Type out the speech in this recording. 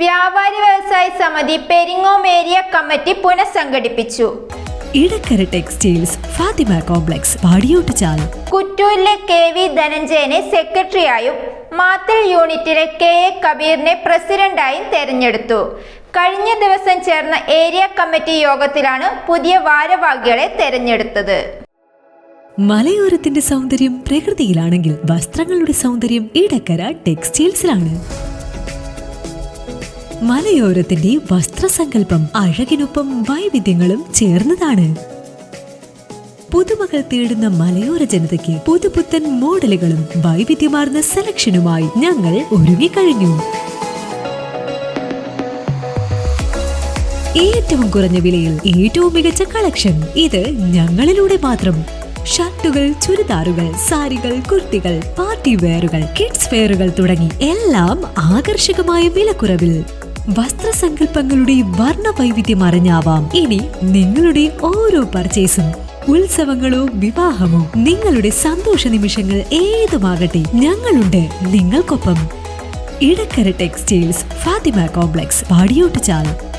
വ്യാപാരി വ്യവസായ സമിതി പെരിങ്ങോം ഏരിയ കമ്മിറ്റി പുനഃസംഘടിപ്പിച്ചു. ഇടക്കര ടെക്സ്റ്റൈൽസ് ഫാത്തിമ കോംപ്ലക്സ് പാടിയോട്ടുചാൽ കുറ്റൂരിലെ കെ വി ധനഞ്ജയനെ സെക്രട്ടറിയായും മാത്തൽ യൂണിറ്റിലെ കെ എ കബീറിനെ പ്രസിഡന്റായും തെരഞ്ഞെടുത്തു. കഴിഞ്ഞ ദിവസം ചേർന്ന ഏരിയ കമ്മിറ്റി യോഗത്തിലാണ് പുതിയ ഭാരവാഹികളെ തെരഞ്ഞെടുത്തത്. മലയോരത്തിന്റെ സൗന്ദര്യം പ്രകൃതിയിലാണെങ്കിൽ വസ്ത്രങ്ങളുടെ സൗന്ദര്യം ഇടക്കര ടെക്സ്റ്റൈൽസിലാണ്. മലയോരത്തിന്റെ വസ്ത്രസങ്കല്പം അഴകിനൊപ്പം വൈവിധ്യങ്ങളും ചേർന്നതാണ്. പുതുമകൾ തേടുന്ന മലയോര ജനതയ്ക്ക് പുതുപുത്തൻ മോഡലുകളും വൈവിധ്യമാർന്ന സെലക്ഷനുമായി ഞങ്ങൾ ഒരുങ്ങിക്കഴിഞ്ഞു. ഏറ്റവും കുറഞ്ഞ വിലയിൽ ഏറ്റവും മികച്ച കളക്ഷൻ. ഇത് ഞങ്ങളിലൂടെ മാത്രം. ഷർട്ടുകൾ ചുരിദാറുകൾ സാരികൾ കുർത്തികൾ പാർട്ടി വെയറുകൾ കിഡ്സ് വെയറുകൾ തുടങ്ങി എല്ലാം ആകർഷകമായ വിലക്കുറവിൽ. വസ്ത്രസങ്കല്പങ്ങളുടെ വർണ വൈവിധ്യം അറിഞ്ഞാവാം. ഇനി നിങ്ങളുടെ ഓരോ പർച്ചേസും ഉത്സവങ്ങളോ വിവാഹമോ നിങ്ങളുടെ സന്തോഷ നിമിഷങ്ങൾ ഏതുമാകട്ടെ ഞങ്ങളുണ്ട് നിങ്ങൾക്കൊപ്പം. ഇടക്കര ടെക്സ്റ്റൈൽസ് ഫാത്തിമ കോംപ്ലക്സ് പാടിയോട്ട് പാടിയോട്ടുചാൽ